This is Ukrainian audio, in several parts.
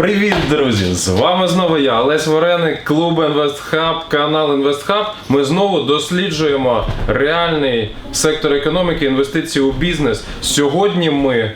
Привіт, друзі! З вами знову я, Олесь Вареник, клуб InvestHub, канал InvestHub. Ми знову досліджуємо реальний сектор економіки, інвестиції у бізнес. Сьогодні ми.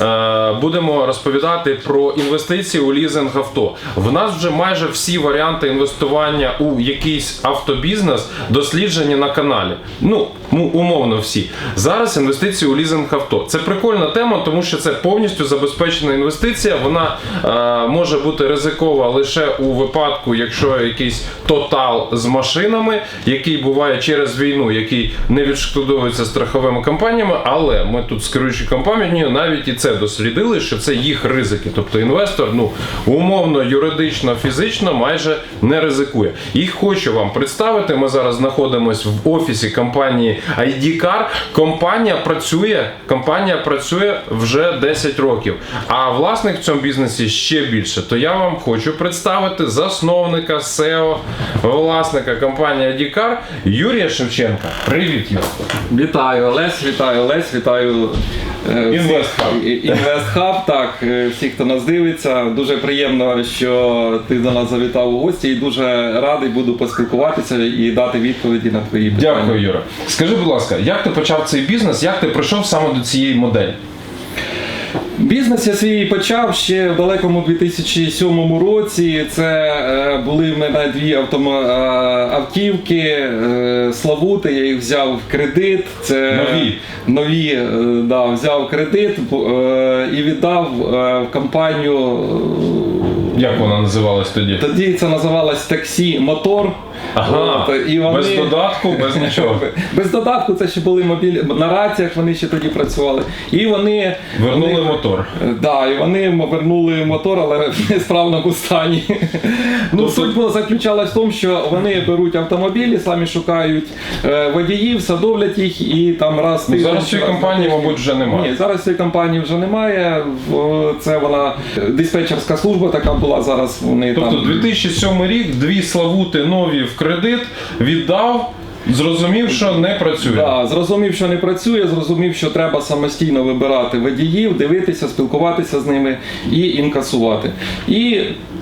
Е, Будемо розповідати про інвестиції у лізинг авто. В нас вже майже всі варіанти інвестування у якийсь автобізнес досліджені на каналі. Ну, умовно всі. Зараз інвестиції у лізинг авто. Це прикольна тема, тому що це повністю забезпечена інвестиція. Вона е, може бути ризикова лише у випадку, якщо якийсь тотал з машинами, який буває через війну, який не відшкодовується страховими компаніями. Але ми тут з керуючою компанією навіть і це дослідили, що це їх ризики. Тобто інвестор, ну умовно, юридично, фізично майже не ризикує. І хочу вам представити. Ми зараз знаходимося в офісі компанії ID Car. Компанія працює, компанія працює вже 10 років. А власник в цьому бізнесі ще більше. То я вам хочу представити засновника SEO, власника компанії ID Car Юрія Шевченка. Привіт, Юрій. Вітаю, Олесь, вітаю, Олесь, вітаю е, InvestHub. так, всі, хто нас дивиться. Дуже приємно, що ти до нас завітав у гості і дуже радий буду поспілкуватися і дати відповіді на твої питання. Дякую, Юра. Скажи, будь ласка, як ти почав цей бізнес? Як ти прийшов саме до цієї моделі? Бізнес я свій почав ще в далекому 2007 році. Це е, були в мене дві автома, е, автівки, е, Славути, я їх взяв в кредит. Це Нові? нові да, взяв кредит і віддав в компанію. Як вона називалась тоді? Тоді це називалось таксі мотор. Ага, От, і вони- без додатку, без нічого. Без додатку це ще були мобілі на раціях, вони ще тоді працювали. І вони Вернули вони- мотор. Да, і вони вернули мотор, але в несправному стані. Ну, Тобто- суть була заключалась в тому, що вони беруть автомобілі, самі шукають е, водіїв, садовлять їх і там раз Ну, тиждень, зараз цієї раз на компанії, тиждень. мабуть, вже немає. Ні, зараз цієї компанії вже немає. В- Це вона е, диспетчерська служба така була зараз. Вони Тобто там 2007 рік, дві славути нові в кредит віддав, зрозумів, що не працює. Да, зрозумів, що не працює, зрозумів, що треба самостійно вибирати водіїв, дивитися, спілкуватися з ними і інкасувати. І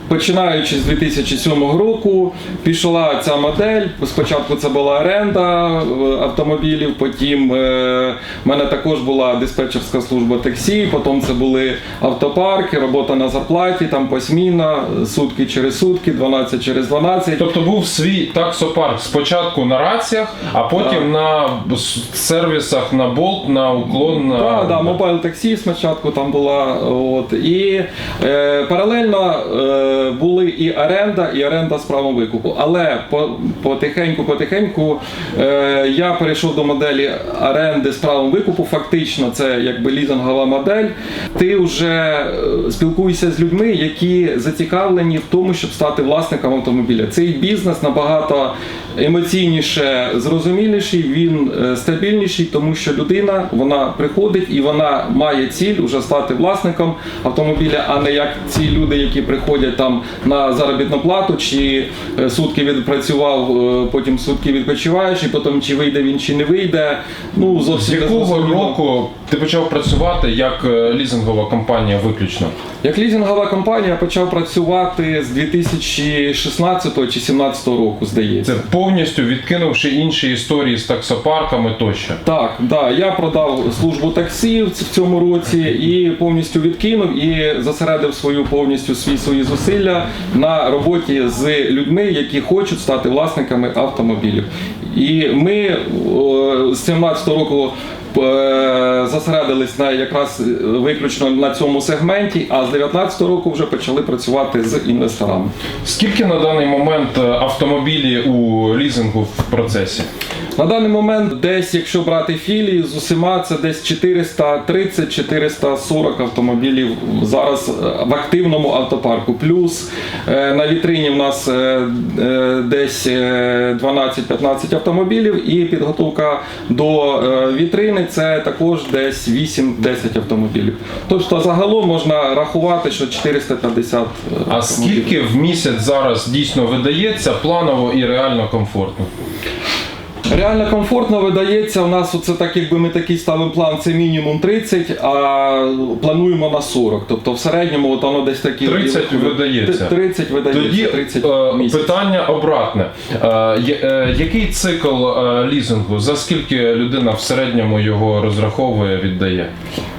починаючи з 2007 року, пішла ця модель. Спочатку це була оренда е, автомобілів, потім е, в мене також була диспетчерська служба таксі, потім це були автопарки, робота на зарплаті, там посмінна, сутки через сутки, 12 через 12. Тобто був свій таксопарк спочатку на раціях, а потім на сервісах на болт, на уклон. На... Так, да, мобайл таксі спочатку там була. От, і е, паралельно е, були і оренда, і оренда з правом викупу. Але потихеньку, потихеньку е, я перейшов до моделі оренди з правом викупу. Фактично, це якби лізингова модель. Ти вже е, спілкуєшся з людьми, які зацікавлені в тому, щоб стати власником автомобіля. Цей бізнес набагато емоційніше, зрозуміліший, він е, стабільніший, тому що людина вона приходить і вона має ціль уже стати власником автомобіля, а не як ці люди, які приходять там на заробітну плату, чи е, сутки відпрацював, е, потім сутки відпочиваєш, і потім чи вийде він, чи не вийде. Ну зовсім якого року ти почав працювати як е, лізингова компанія виключно? Як лізингова компанія я почав працювати з 2016 чи 2017 року, здається. Це повністю відкинувши інші історії з таксопарками тощо. Так, да, я продав службу таксі в цьому році і повністю відкинув і зосередив свою повністю свої свої зусилля на роботі з людьми, які хочуть стати власниками автомобілів. І ми з 17 року. Е, Зосередились на якраз е, виключно на цьому сегменті, а з 19 року вже почали працювати з інвесторами. Скільки на даний момент е, автомобілі у лізингу в процесі? На даний момент, десь, якщо брати філії з усіма, це десь 430-440 автомобілів зараз е, в активному автопарку. Плюс е, на вітрині в нас е, десь е, 12-15 автомобілів, і підготовка до вітрини це також десь 8-10 автомобілів. Тобто загалом можна рахувати, що 450 А скільки в місяць зараз дійсно видається планово і реально комфортно? Реально комфортно видається. У нас оце так, якби ми такий ставимо план, це мінімум 30, а плануємо на 40. Тобто в середньому от воно десь такі 30 видається. 30 видається. Тоді 30 е, питання обратне. Е, е, який цикл лізингу? За скільки людина в середньому його розраховує, віддає?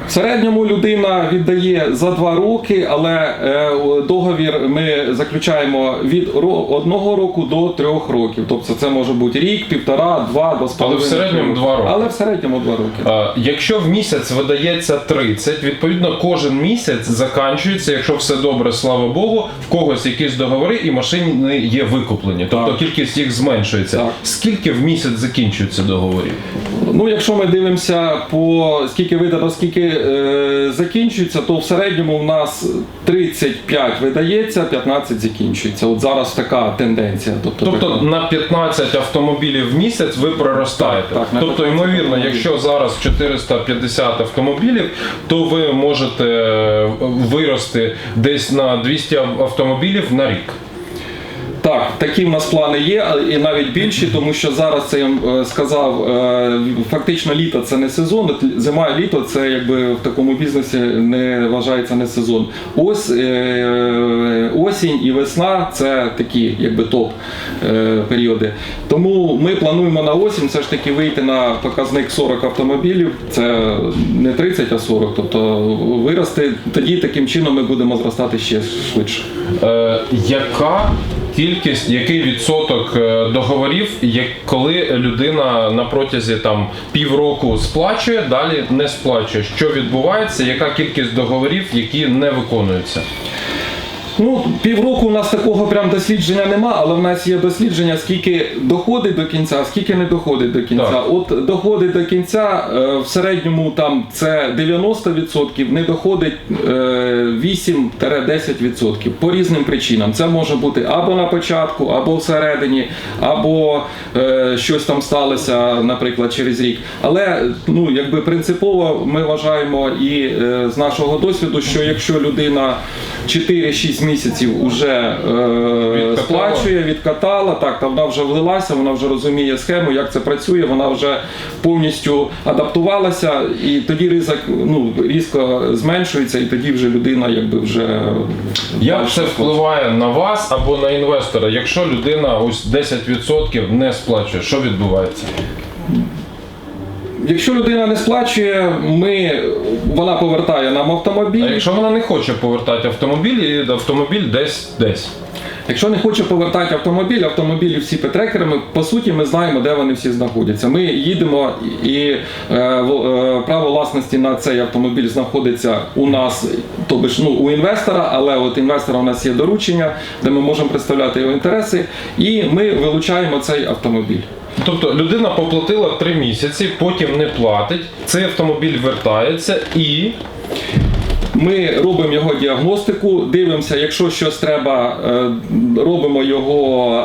В середньому людина віддає за 2 роки, але е, договір ми заключаємо від одного року до трьох років. Тобто це може бути рік, півтора, два, два з Але в середньому два роки. Але в середньому два роки. Якщо в місяць видається 30, відповідно кожен місяць заканчується, якщо все добре, слава Богу, в когось якісь договори і машини є викуплені, тобто Так. кількість їх зменшується. Так. Скільки в місяць закінчується договорів? Ну, якщо ми дивимося по скільки видано, скільки е, закінчується, то в середньому в нас 35 видається, 15 закінчується. От зараз така тенденція. Тобто, Тобто на 15 автомобілів в місяць ви проростаєте. Так, так, на тобто, 15 ймовірно, автомобілів. якщо зараз 450 автомобілів, то ви можете е, вирости десь на 200 автомобілів на рік. Так, такі в нас плани є, і навіть більші, тому що зараз це я е, сказав, е, фактично літо це не сезон, зима і літо це якби в такому бізнесі не вважається не сезон. Ось е, осінь і весна це такі якби топ періоди. Тому ми плануємо на осінь все ж таки вийти на показник 40 автомобілів. Це не 30, а 40. Тобто вирости тоді таким чином ми будемо зростати ще швидше. Е, яка кількість, який відсоток е, договорів, як коли людина на протязі там півроку сплачує, далі не сплачує? Що відбувається? Яка кількість договорів, які не виконуються? Ну, півроку у нас такого прям дослідження нема, але в нас є дослідження, скільки доходить до кінця, скільки не доходить до кінця. Так. От доходить до кінця е, в середньому там це 90%, не доходить е, 8-10% по різним причинам. Це може бути або на початку, або всередині, або е, щось там сталося, наприклад, через рік. Але ну, якби принципово ми вважаємо і е, з нашого досвіду, що якщо людина 4-6 місяців уже е, сплачує, відкатала, так, та вона вже влилася, вона вже розуміє схему, як це працює, вона вже повністю адаптувалася, і тоді ризик ну, різко зменшується, і тоді вже людина якби вже Як це впливає на вас або на інвестора? Якщо людина ось 10% не сплачує, що відбувається? Якщо людина не сплачує, ми, вона повертає нам автомобіль. А якщо вона не хоче повертати автомобіль, і автомобіль десь десь. Якщо не хоче повертати автомобіль, автомобілі всі петрекерами, по суті, ми знаємо, де вони всі знаходяться. Ми їдемо і е, е, право власності на цей автомобіль знаходиться у нас, тобто ж, ну, у інвестора, але от інвестора у нас є доручення, де ми можемо представляти його інтереси, і ми вилучаємо цей автомобіль. Тобто людина поплатила 3 місяці, потім не платить, цей автомобіль вертається і Ми робимо його діагностику, дивимося, якщо щось треба, е, робимо його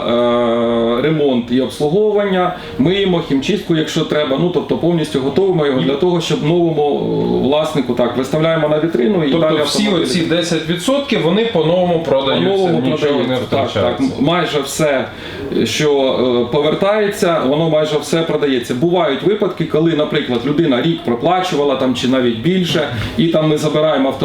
е, ремонт і обслуговування, миємо хімчистку, якщо треба. Ну тобто повністю готуємо його для того, щоб новому е, власнику так виставляємо на вітрину і тобто далі всі оці 10% вони по-новому продаються, по-новому нічого продається. не Так, так. Майже все, що повертається, воно майже все продається. Бувають випадки, коли, наприклад, людина рік проплачувала там чи навіть більше, і там ми забираємо автомобіль.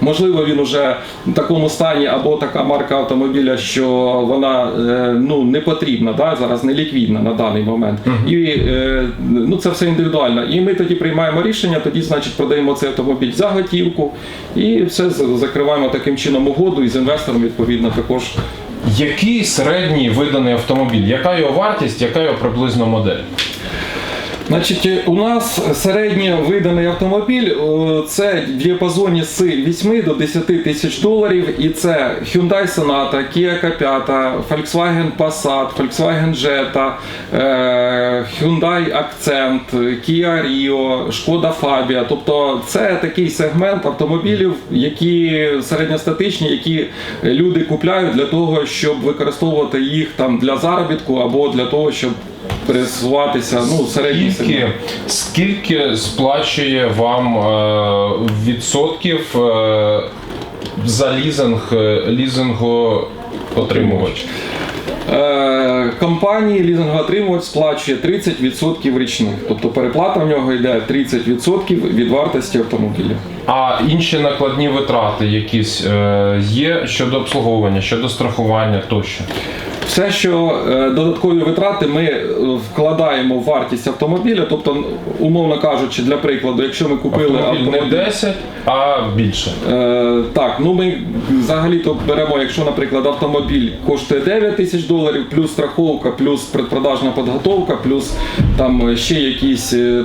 Можливо, він уже в такому стані або така марка автомобіля, що вона е, ну не потрібна, да, зараз не ліквідна на даний момент. І е, ну це все індивідуально. І ми тоді приймаємо рішення, тоді, значить, продаємо цей автомобіль за готівку і все закриваємо таким чином угоду і з інвестором відповідно також. Який середній виданий автомобіль? Яка його вартість, яка його приблизно модель? Значить, у нас середній виданий автомобіль е, це в діапазоні з 8 до 10 тисяч доларів, і це Hyundai Sonata, Kia K5, Volkswagen Passat, Volkswagen Jetta, е, Hyundai Accent, Kia Rio, Шкода Fabia. Тобто це такий сегмент автомобілів, які середньостатичні, які люди купляють для того, щоб використовувати їх там для заробітку або для того, щоб пересуватися ну, середній Скільки, сегмент. скільки сплачує вам е, відсотків е, за лізинг е, лізингоотримувач? Е, компанії лізингоотримувач сплачує 30% річних. Тобто переплата в нього йде 30% від вартості автомобіля. А інші накладні витрати якісь е, є щодо обслуговування, щодо страхування тощо. Все, що е, додаткові витрати, ми е, вкладаємо в вартість автомобіля. Тобто, умовно кажучи, для прикладу, якщо ми купили Автомобіль не 10, а більше. Е, так, ну ми взагалі-то беремо, якщо, наприклад, автомобіль коштує 9 тисяч доларів, плюс страховка, плюс предпродажна підготовка, плюс там ще якісь е,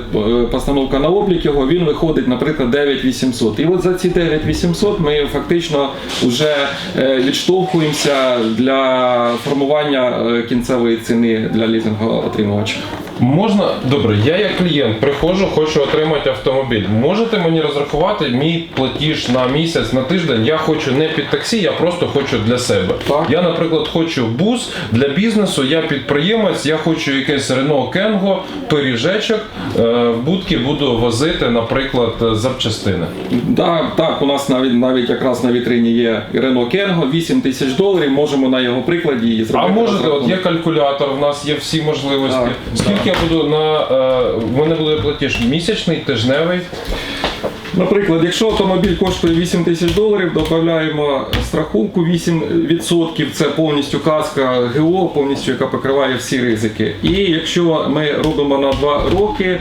постановка на облік його, він виходить, наприклад, 9800. І от за ці 9800 ми фактично вже відштовхуємося для формування е, кінцевої ціни для лізингоотримувача. Можна добре, я як клієнт приходжу, хочу отримати автомобіль. Можете мені розрахувати мій платіж на місяць, на тиждень? Я хочу не під таксі, я просто хочу для себе. Так. Я, наприклад, хочу бус для бізнесу. Я підприємець, я хочу якесь Renault Кенго, пиріжечок. е, В будки буду возити, наприклад, запчастини. Да, так, у нас навіть навіть якраз на вітрині є Renault Kengo, 8 тисяч доларів. Можемо на його прикладі і А можете, от є калькулятор, в нас є всі можливості. Так, Скільки я буду на е, в мене буде платіж місячний, тижневий? Наприклад, якщо автомобіль коштує 8 тисяч доларів, додаємо страховку 8%, це повністю каска ГО, повністю яка покриває всі ризики. І якщо ми робимо на 2 роки,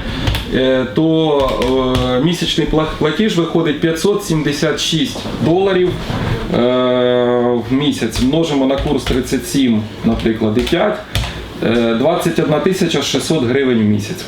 то е, місячний платіж виходить 576 доларів е, в місяць. Множимо на курс 37, наприклад, і 5. е, 21 тисяча 600 гривень в місяць.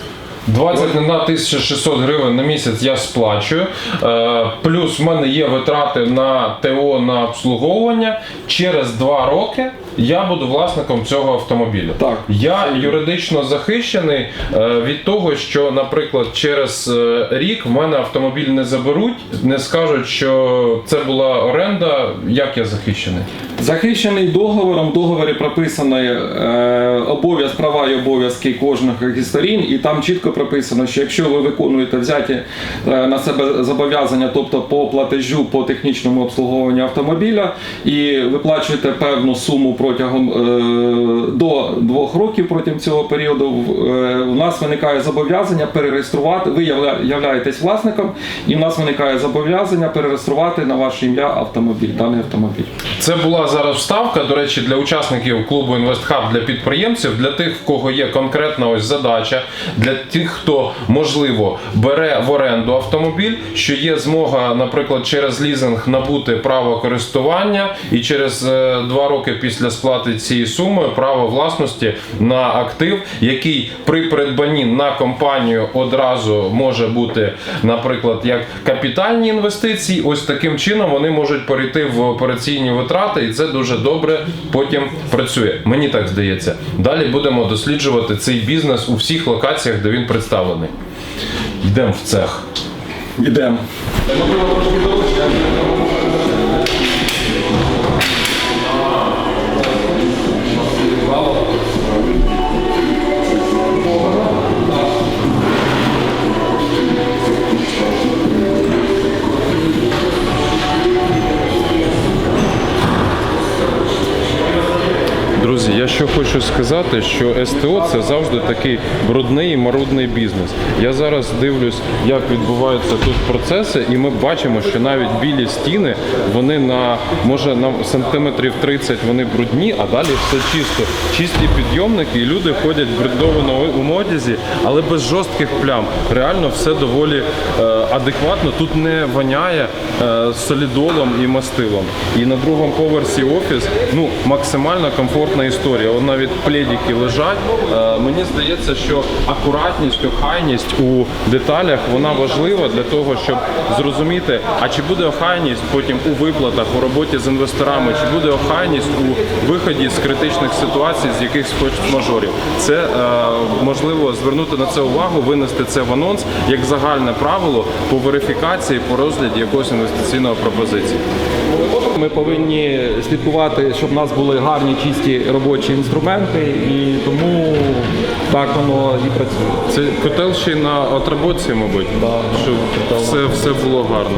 21 тисяча 600 гривень на місяць я сплачую. Е, плюс в мене є витрати на ТО на обслуговування. Через 2 роки я буду власником цього автомобіля. Так. Я юридично захищений е, від того, що, наприклад, через е, рік в мене автомобіль не заберуть, не скажуть, що це була оренда. Як я захищений? Захищений договором, в договорі прописані е, обов'яз, права і обов'язки із сторін, і там чітко прописано, що якщо ви виконуєте взяті е, на себе зобов'язання, тобто по платежу по технічному обслуговуванню автомобіля, і виплачуєте певну суму протягом е, до двох років протягом цього періоду, е, у нас виникає зобов'язання перереєструвати. Ви являєтесь власником, і в нас виникає зобов'язання перереєструвати на ваше ім'я автомобіль, даний автомобіль. Це була зараз вставка, до речі, для учасників клубу InvestHub, для підприємців, для тих, в кого є конкретна ось задача, для тих, хто можливо бере в оренду автомобіль, що є змога, наприклад, через лізинг набути право користування і через е, два роки після сплати цієї суми право власності на актив, який при придбанні на компанію одразу може бути, наприклад, як капітальні інвестиції. Ось таким чином вони можуть перейти в операційні витрати, і це дуже добре потім працює. Мені так здається. Далі будемо досліджувати цей бізнес у всіх локаціях, де він представлений. Йдемо в цех. Ідемо. Що хочу сказати, що СТО це завжди такий брудний і марудний бізнес. Я зараз дивлюсь, як відбуваються тут процеси, і ми бачимо, що навіть білі стіни, вони на може на сантиметрів 30 вони брудні, а далі все чисто. Чисті підйомники, і люди ходять в брендованому одязі, але без жорстких плям. Реально все доволі е, адекватно. Тут не воняє е, солідолом і мастилом. І на другому поверсі офіс ну максимально комфортна історія. От навіть пледики лежать. Е, мені здається, що акуратність, охайність у деталях вона важлива для того, щоб зрозуміти, а чи буде охайність потім у виплатах, у роботі з інвесторами, чи буде охайність у виході з критичних ситуацій, з якихось мажорів. Це е, можливо звернути на це увагу, винести це в анонс як загальне правило по верифікації, по розгляді якоїсь інвестиційної пропозиції. Ми повинні слідкувати, щоб в нас були гарні чисті робочі інструменти, і тому так воно і працює. Це котел ще й на отработці, мабуть, Да, щоб котел. все, все було гарно.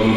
Ем,